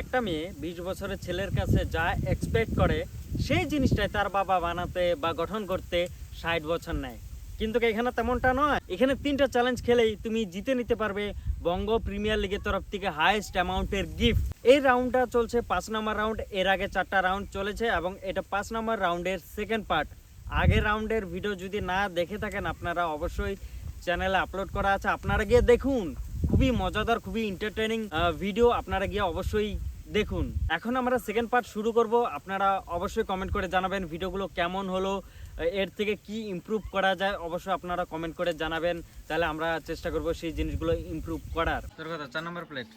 একটা মেয়ে বিশ বছরের ছেলের কাছে যা এক্সপেক্ট করে, সেই জিনিসটাই তার বাবা বানাতে বা গঠন করতে ষাট বছর নেয়। কিন্তু এখানে তেমনটা নয়? এখানে তিনটা চ্যালেঞ্জ খেলেই তুমি জিতে নিতে পারবে বঙ্গ প্রিমিয়ার লিগের তরফ থেকে হাইয়েস্ট অ্যামাউন্টের গিফট এই রাউন্ডটা চলছে পাঁচ নম্বর রাউন্ড এর আগে চারটা রাউন্ড চলেছে এবং এটা পাঁচ নম্বর রাউন্ডের সেকেন্ড পার্ট আগের রাউন্ডের ভিডিও যদি না দেখে থাকেন, আপনারা অবশ্যই চ্যানেলে আপলোড করা আছে। আপনারা গিয়ে দেখুন। খুবই মজাদার, খুবই এন্টারটেনিং ভিডিও আপনারা গিয়ে অবশ্যই দেখুন। এখন আমরা সেকেন্ড পার্ট শুরু করব। আপনারা অবশ্যই কমেন্ট করে জানাবেন ভিডিওগুলো কেমন হলো এর থেকে কি ইমপ্রুভ করা যায়, অবশ্যই আপনারা কমেন্ট করে জানাবেন। তাহলে আমরা চেষ্টা করব সেই জিনিসগুলো ইমপ্রুভ করার। তোর কথা, চার নম্বর প্লেট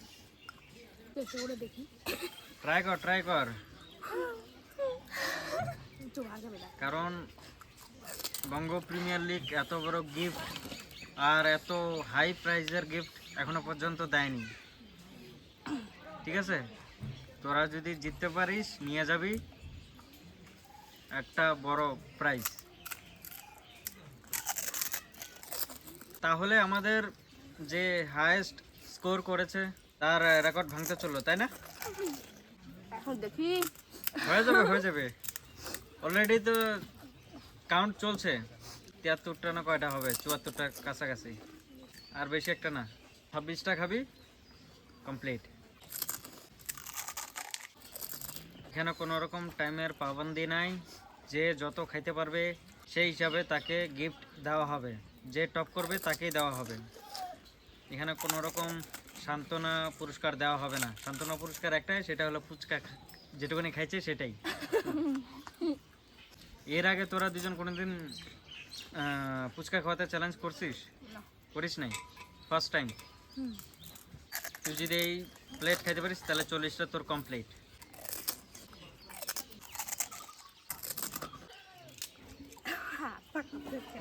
ট্রাই কর ট্রাই কর। কারণ বঙ্গ প্রিমিয়ার লিগ এত বড় গিফট আর এত হাই প্রাইজের গিফট এখনও পর্যন্ত দেয়নি। ঠিক আছে? তোরা যদি জিততে পারিস নিয়ে যাবি একটা বড় প্রাইজ তাহলে আমাদের যে হায়েস্ট স্কোর করেছে তার রেকর্ড ভাঙতে চলল তাই না? এখন দেখি। হয়ে যাবে হয়ে যাবে। অলরেডি তো কাউন্ট চলছে। তিয়াত্তরটা না কয়টা হবে? চুয়াত্তরটা কাছাকাছি। আর বেশি একটা না। ছাব্বিশটা খাবি? কমপ্লিট এখানে কোনো রকম টাইমের পাবন্দি নাই। যে যত খাইতে পারবে সেই হিসাবে তাকে গিফট দেওয়া হবে। যে টপ করবে তাকেই দেওয়া হবে। এখানে কোনো রকম সান্ত্বনা পুরস্কার দেওয়া হবে না। সান্ত্বনা পুরস্কার একটাই সেটা হলো ফুচকা যেটুকুনি খাইছে সেটাই। এর আগে তোরা দুজন কোনোদিন ফুচকা খাওয়াতে চ্যালেঞ্জ করছিস? করিস নাই? First time. তুই যদি এই প্লেট খাইতে পারিস তাহলে চল্লিশটা তোর কমপ্লিট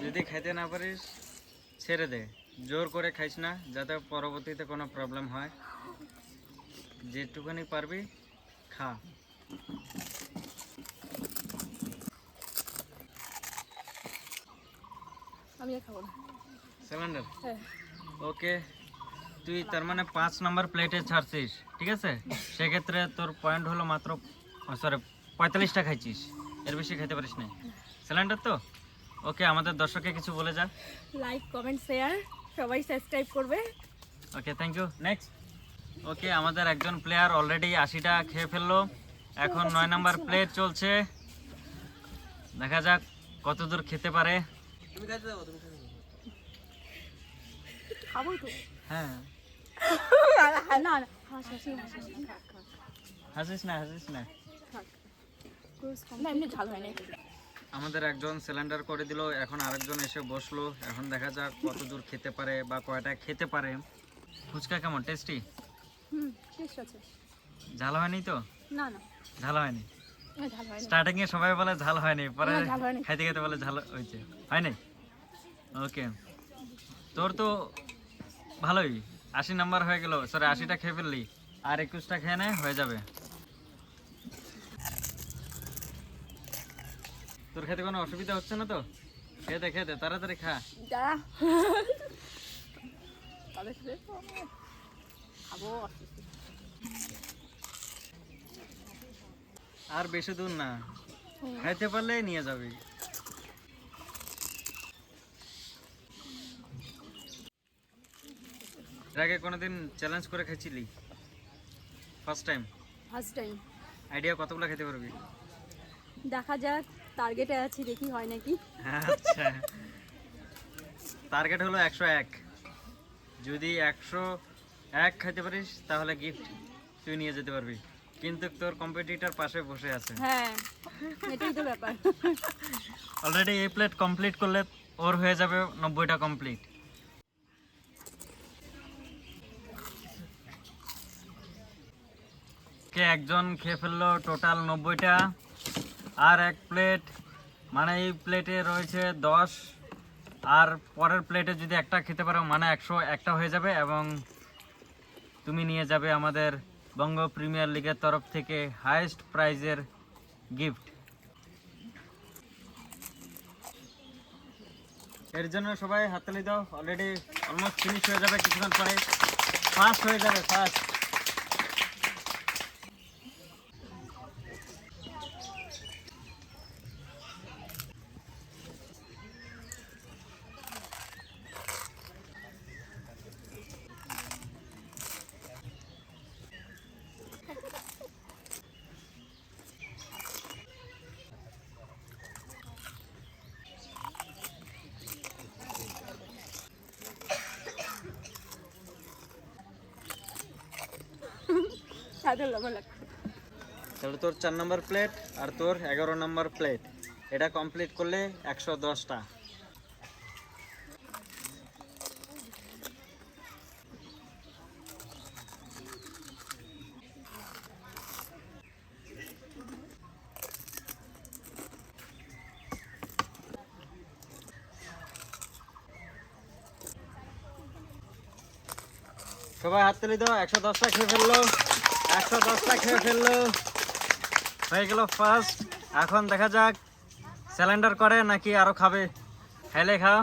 যদি খাইতে না পারিস ছেড়ে দে। জোর করে খাইস না যাতে পরবর্তীতে কোনো প্রবলেম হয়। যেটুকুনি পারবি খা। আমি খাব না। সিলিন্ডার হ্যাঁ। ওকে তুই তার মানে পাঁচ নম্বর প্লেটে ছাড়ছিস ঠিক আছে? সেক্ষেত্রে তোর পয়েন্ট হলো মাত্র সরি পঁয়তাল্লিশটা খাইছিস। এর বেশি খাইতে পারিস না সিলিন্ডার তো? ওকে আমাদের দর্শককে কিছু বলে যা। লাইক কমেন্ট শেয়ার সবাই সাবস্ক্রাইব করবে। Okay thank you next okay আমাদের একজন প্লেয়ার অলরেডি আশিটা খেয়ে ফেলল। এখন নয় নাম্বার প্লেট চলছে। দেখা যাক কত দূর খেতে পারে। হ্যাঁ। হাসিস হাসিস না আমাদের একজন সিলিন্ডার করে দিল এখন আরেকজন এসে বসল এখন দেখা যাক কত দূর খেতে পারে বা কয়টা খেতে পারে ফুচকা কেমন টেস্টি ঝাল হয়নি তো ঝাল হয়নি হয় স্টার্টিং এ সবাই বলে ঝাল হয়নি পরে। খাইতে খাইতে বলে ঝাল হয়েছে হয়নি ওকে তোর তো ভালোই আশি নাম্বার হয়ে গেল। সরি আশিটা খেয়ে ফেললি। আর একুশটা খেয়ে নেয় হয়ে যাবে। তোর খেতে কোনো অসুবিধা হচ্ছে না তো? খেতে খেতে তাড়াতাড়ি খা। আর বেশি দূর না। খাইতে পারলে নিয়ে যাবি। এর আগে কোনোদিন চ্যালেঞ্জ করে খাইছিলি first time first time idea কতগুলো খেতে পারবি? দেখা যাক টার্গেটে আছি দেখি হয় নাকি। আচ্ছা। টার্গেট হলো একশো এক। যদি একশো এক খাইতে পারিস তাহলে গিফট তুই নিয়ে যেতে পারবি। কিন্তু তোর কম্পিটিটর পাশে বসে আছে। হ্যাঁ এটাই তো ব্যাপার। অলরেডি এই প্লেট কমপ্লিট করলে ওর হয়ে যাবে নব্বইটা কমপ্লিট কে একজন খেয়ে ফেলল টোটাল নব্বইটা। আর এক প্লেট মানে এই প্লেটে রয়েছে দশ। আর পরের প্লেটে যদি একটা খেতে পারো মানে একশো একটা হয়ে যাবে এবং তুমি নিয়ে যাবে আমাদের বঙ্গ প্রিমিয়ার লিগের তরফ থেকে হায়েস্ট প্রাইজের গিফট এর জন্য সবাই হাততালি দাও অলরেডি অলমোস্ট ফিনিশ হয়ে যাবে কিছুক্ষণ পরে। ফাস্ট হয়ে যাবে ফাস্ট তাহলে তোর চার নম্বর প্লেট আর তোর এগারো নম্বর প্লেট এটা কমপ্লিট করলে একশো দশটা। সবাই হাত তুলে দাও, একশো দশটা খেয়ে ফেলল। একশো দশটা খেয়ে ফেলল। হয়ে গেল ফার্স্ট এখন দেখা যাক স্যালেন্ডার করে নাকি আরও খাবে। খাইলে খাও।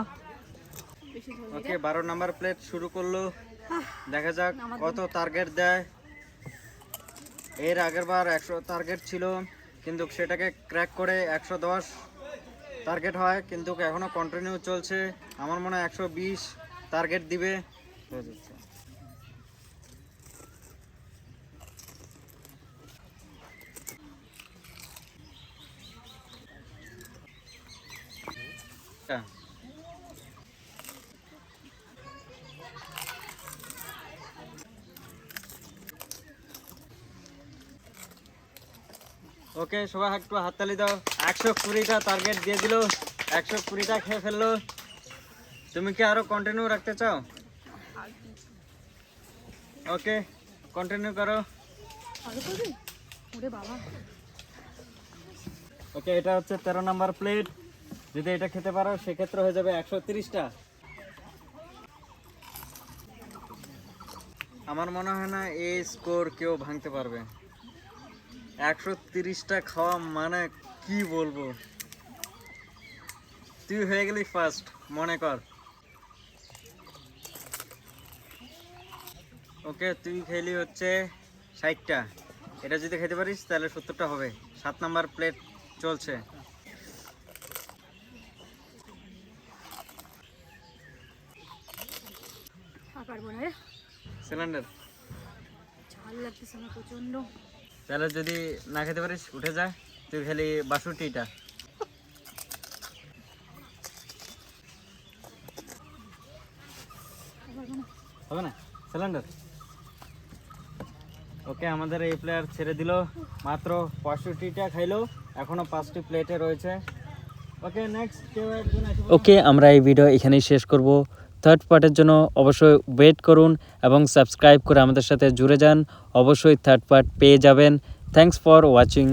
ওকে বারো নাম্বার প্লেট শুরু করল। দেখা যাক কত টার্গেট দেয়। এর আগের বার একশো টার্গেট ছিল, কিন্তু সেটাকে ক্র্যাক করে একশো দশ টার্গেট হয়, কিন্তু এখনও কন্টিনিউ চলছে। আমার মনে হয় একশো বিশ টার্গেট দিবে। ওকে সবাই একটু হাততালি দাও। একশো কুড়িটা টার্গেট দিয়ে দিল। একশো কুড়িটা খেয়ে ফেলল। তুমি কি আরও কন্টিনিউ রাখতে চাও? ওকে কন্টিনিউ করো। ওকে এটা হচ্ছে তেরো নাম্বার প্লেট যদি এটা খেতে পারো, সেক্ষেত্রে হয়ে যাবে একশো তিরিশটা। আমার মনে হয় না এই স্কোর কেউ ভাঙতে পারবে। একশো তিরিশটা খাওয়া মানে কি বলব? তুই হয়ে গেলি ফার্স্ট মনে কর। ওকে, তুই খেলি হচ্ছে ষাটটা। এটা যদি খেতে পারিস, তাহলে সত্তরটা হবে। সাত নাম্বার প্লেট চলছে। পারব না রে সিলিন্ডার ঝাল লাগতেছে আমার প্রচণ্ড তাহলে যদি না খেতে পারিস উঠে যা। তুই খালি বাসুটিটা হবে না? সিলিন্ডার ওকে আমাদের এই প্লেয়ার ছেড়ে দিল। মাত্র পঁয়ষট্টিটা খাইলো। এখনও পাঁচটি প্লেটে রয়েছে। ওকে নেক্সট ওকে আমরা এই ভিডিও এখানেই শেষ করব। থার্ড পার্টের জন্য অবশ্যই ওয়েট করুন এবং সাবস্ক্রাইব করে আমাদের সাথে জুড়ে যান। অবশ্যই থার্ড পার্ট পেয়ে যাবেন। Thanks for watching